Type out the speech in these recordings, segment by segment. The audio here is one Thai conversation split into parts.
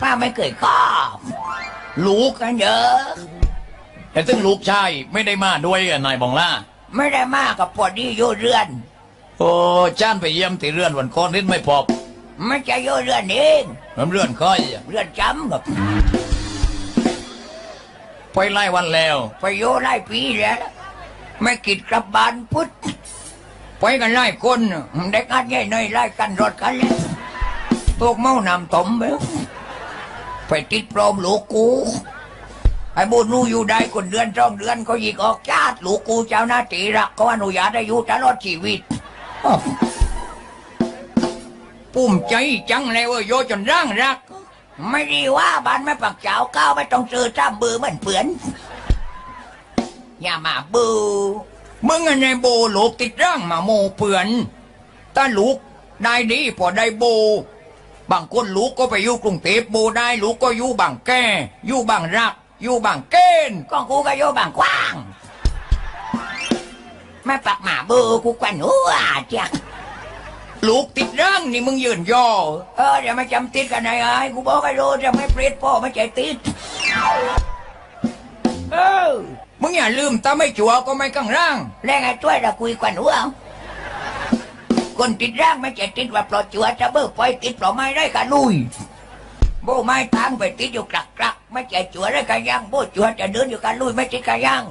ป้าไม่เคยข้าลูกกันเยอะ แต่ซึ่งลูกชายไม่ได้มาด้วยอะนายบองล่า ไม่ได้มากกับพอดีอยู่เรือน โอ้จ้านไปเยี่ยมที่เรือนวันก่อนนิดไม่พอไม่ใช่อยู่เรือนเองมันเรือนค่อยอะเรือนจำกับไปไล่วันแล้ว ไปอยู่หลายปีแล้วไม่กิดกลับบ้านพุทธไปกันหลายคนเด็กอันใหญ่หน่อยไล่กันรถกันเลยพวกเมานำตมไป ไปติดปลอมหลูกกูไอ้บุญนูอยู่ได้คนเดือนสองเดือนเขาหยิงออกจาดลูกกูเจ้าหน้าที่รักเขาอนุญาตให้อยู่ตลอดชีวิตปุ่มใจจังเลยว่าโยจนร่างรัก ไม่ดีว่าบ้านไม่ปักเจ้าก้าวไม่ต้องซื้อจ้าบือเหมือนเปือนอย่ามาบือมึงอันในโบลูกติดร่างมาโมเปือนถ้าลูกได้ดีพอได้โบ บางคนลูกก็ไปอยู่กรุงเทพโบได้ลูกก็อยู่บางแก่อยู่บางรัก อยู่บางเกณฑ์ก็กูก็อยู่บางกว้าง ไม่ปักหมาเบอร์กูกวนหัวจ้ะลูกติดร่างนี่มึงยืนย่อเออเดี๋ยวไม่จำติดกันไงไอ้กูบอกให้รู้จะไม่เปรียดพ่อไม่ใจติดเออมึงอย่าลืมถ้าไม่จัวก็ไม่กังร่างแล้วไงช่วยเราคุยกันหัว คนติดร่างไม่ใจติดว่าปลอดจัวจะเบิกปล่อยติดปลอไม่ได้กันลุยโบไม้ทางไปติดอยู่กลักกลักไม่ใจจัวได้กันยังโบจัวจะเดินอยู่กันลุยไม่ติดกันยัง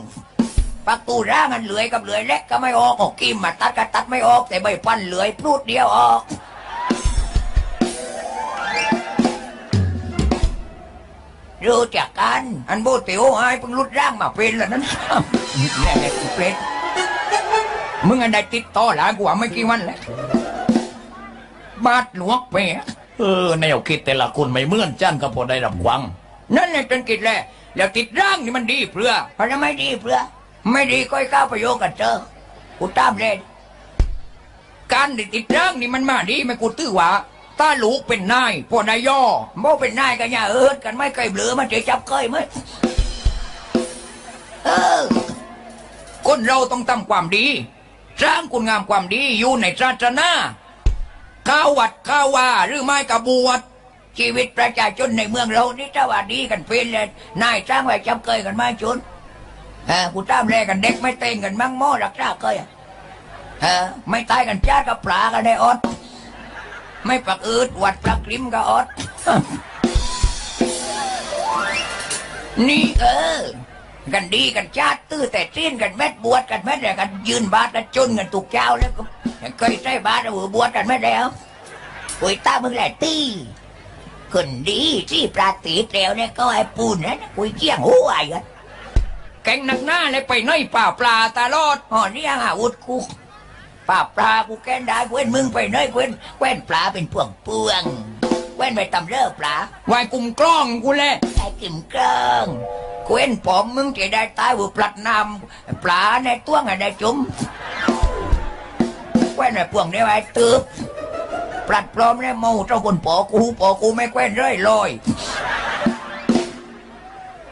ประตูร่างอันเหลือยกับเหลือยเล็กก็ไม่ออกออกกิมมาตัดก็ตัดไม่ออกแต่ใบพันเหลือยพูดเดียวออกรู้จักกัน อันโบเตียวไอ้เพิ่งรุดร่างมาเป็นแล้วนั้นแน่เป็น มึงอันใดติดต่อหลานกูว่าไม่กี่วันแล้วบาดหลวงเปียเออแนวคิดแต่ละคนไม่เหมือนจ้านก็พอได้รับควัง นั่นแหละจนกิดแหละแล้วติดร่างนี่มันดีเพื่อเพราะไม่ดีเพื่อ ไม่ดีก็ให้ก้าวประโยชน์กันเจอกูตามเลยการได้ติดร่างนี่มันมาดีไหม่กูตื้อว่าถ้าลูกเป็นนายพอนายย่อโมเป็นนายกันอย่าเอิดกันไม่เคยเบลือมันจะจับเคยไหมเออคนเราต้องทำความดี สร้างคุณงามความดีอยู่ในศาสนาข้าววัดข้าวว่าหรือไม่กบวชชีวิตประชาชนในเมืองเรานี่ถ้าว่าดีกันเป็นเลยนายสร้างไว้จำเคยกันไหมาจุนเออกูตามแลกกันเด็กไม่เต้งกันมั่งหม้อรักษาเคยอะเออไม่ตายกันจ้ากับปลากันได้อดไม่ปักอืดวัดปลักริมก็อดนี่เออ กันดีกันชาติตื้อแต่สิ้นกันแม่บวชกันแม่แต่กันยืนบาทกันจนกันถูกเจ้าแล้วก็เคยใช้บาทเอาบวชกันแม่แล้วปุยตามึงแหละตีคนดีที่ปราตีเตวเนี่ยก็ไอ้ปูนนะปุยเกี้ยงหัวไอ้กันแกงหนักหน้าเลยไปน้อยป่าปลาตลอดอ๋อนี่ยังอาวุธกูป่าปลากูแกนได้เว้นมึงไปน้อยเว้นแว้นปลาเป็นพวงพวงๆแว้นไปตำเลิกปลาวายกลุ่มกล้องกูแหละไอ้กลุ่มกล้อง เกว้นผมมึงจะได้ตายว่าปลัดน้ำปลาในตัวงได้จุ่มเกว้นไอ้พวกนี้ไอ้ตืบปลัดปลอมเนี่ยเมาเจ้าคนปอกูปอกูไม่เกว้นเรื่อยลอย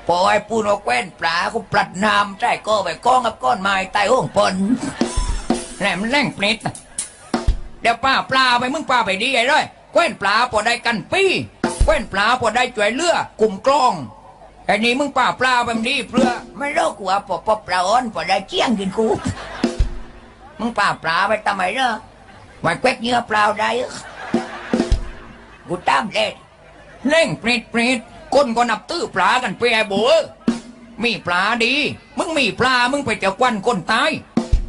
ปอไอ้ปูนเอาเกว้นปลากูปลัดน้ำใช่ก็ไปก้องกับก้อนไม้ใต้ห้องปนแหลมนแรงปลิดเดี๋ยวป้าปลาไปมึงป้าไปดีไอ้ร้อยเกว้นปลาพอได้กันปี้เกว้นปลาพอได้จ่วยเลือกลุ่มกล้อง ไอ้นี่มึงป่าปลาแบบนี้เพื่อไม่รู้กูว่าปอปอปลาอ้อนปอได้เจียงกินกู มึงป่าปลาไปทำไมเนาะไว้เกวกเนื้อเปล่าได้กูตามเล่นเล่งปริดปริดคนก็นับตื้อปลากันไปไอ้โบเอ้อมีปลาดี มึงมีปลา มึงไปเจ้ากวันคนตาย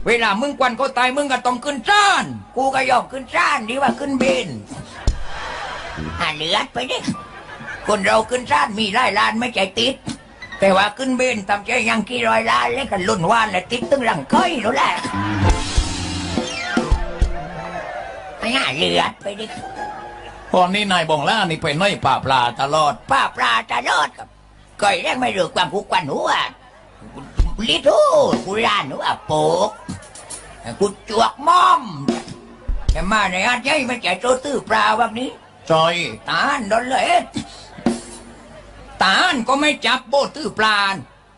เวลามึงกวันเขาตายมึงก็ต้องขึ้นจ้าน กูก็ยอมขึ้นจ้านดีกว่าขึ้นเบนหาเลือดไปดิ คนเราขึ้นร้านมีหลายล้านไม่ใจติด แต่ว่าขึ้นเบนทำใจยังกี่ร้อยล้านแล้วกันลุ่นว่านและติดตึงหลังก้อยนั่นแหละไอ้ห่าเลือดไปดิตอนนี้นายบองล่านี่ไปน้อยป่าปลาตลอดป้าปลาจะรอดกับก้อยแรกไม่รู้ความผูกควันหัวลิทูกูรานหัวโปกกูจวกม่อมแต่มาในอาใจไม่ใจโตตื้อปลาแบบนี้จอยตาลโดนเลย ตาลก็ไม่จับโบตื้อปลา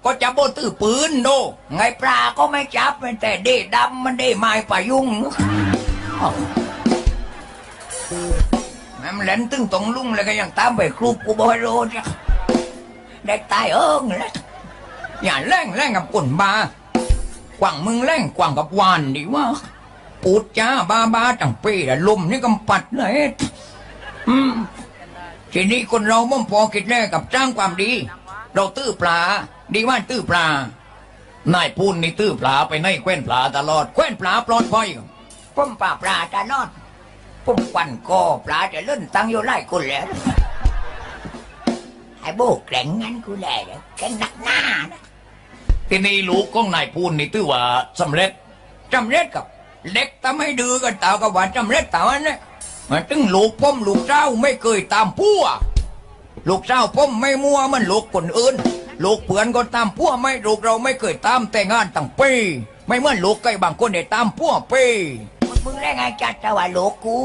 ก็จับโบตื้อปืนโด ไงปลาก็ไม่จับแต่เดดำมันเดไม้ป่ายุงมันมเล่นตึงตรงลุงเลยก็ยังตามไปครูกูบอยโรดเนี่ยได้ตายเอิงแล้วอย่าแร่งแร่งกับคนบากว่างมึงแร่งกว่างกับวานดีว่าปูดจ้าบาบาจังปีละลมนี่กำปัดเลยอืม ทีนี้คนเราม่อมพอคิดแน่กับจ้างความดี เราตื้อปลา ดีว่าตื้อปลานายพูนนี่ตื้อปลาไปในแคว้นปลาตลอดแคว้นปลาปลอดภัยผมป่าปลาจะนอดผมควันกอปลาจะเล่นตังอยู่ไล่คนแล้วไอ้โบกแกร่งงั้นกูแหละแกร่งหนักหน้านะทีนี้ลูกของนายพูนนี่ตื้อว่าสำเร็จจำเร็จกับเด็กทำให้ดื้อกันตากับว่าจำเร็จตาวันนี้ มันตึงลูกผมลูกเจ้าไม่เคยตามพัวลูกเจ้าผมไม่มัวมันลูกคนอื่น ลูกเพื่อนก็ตามพัวไม่ลูกเราไม่เคยตามแต่งงานตั้งปี ไม่เหมือนลูกใกล้บางคนเนี่ยตามพัวปีมึงแรงไงจัดแต่ว่าลูกกู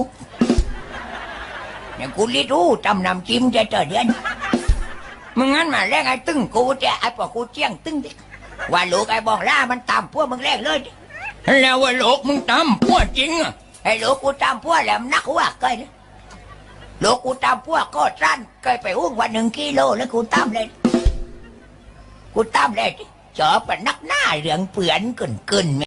เนี่ยกูรีรู้จำนำจิ้มจะเจอเดือนมึงงั้นมาแรงไอ้ตึงกูจะไอ้ปอกูเจียงตึงดิว่าลูกไอ้บองล่ามันตามพัวมึงแรงเลยดิแล้วว่าโลกมึงตามพวกจริงอะ ไอ้โลกกูตามพวกแหลมนักหัว่าเคยนะโลกกูตามพวกก็สั้นเคยไปอุ้งวันหนึ่งกิโลแล้วกูตามเลย กูตามเลยเจอเป็นนักหน้าเหลืองเปลือนกึ่นกึ่น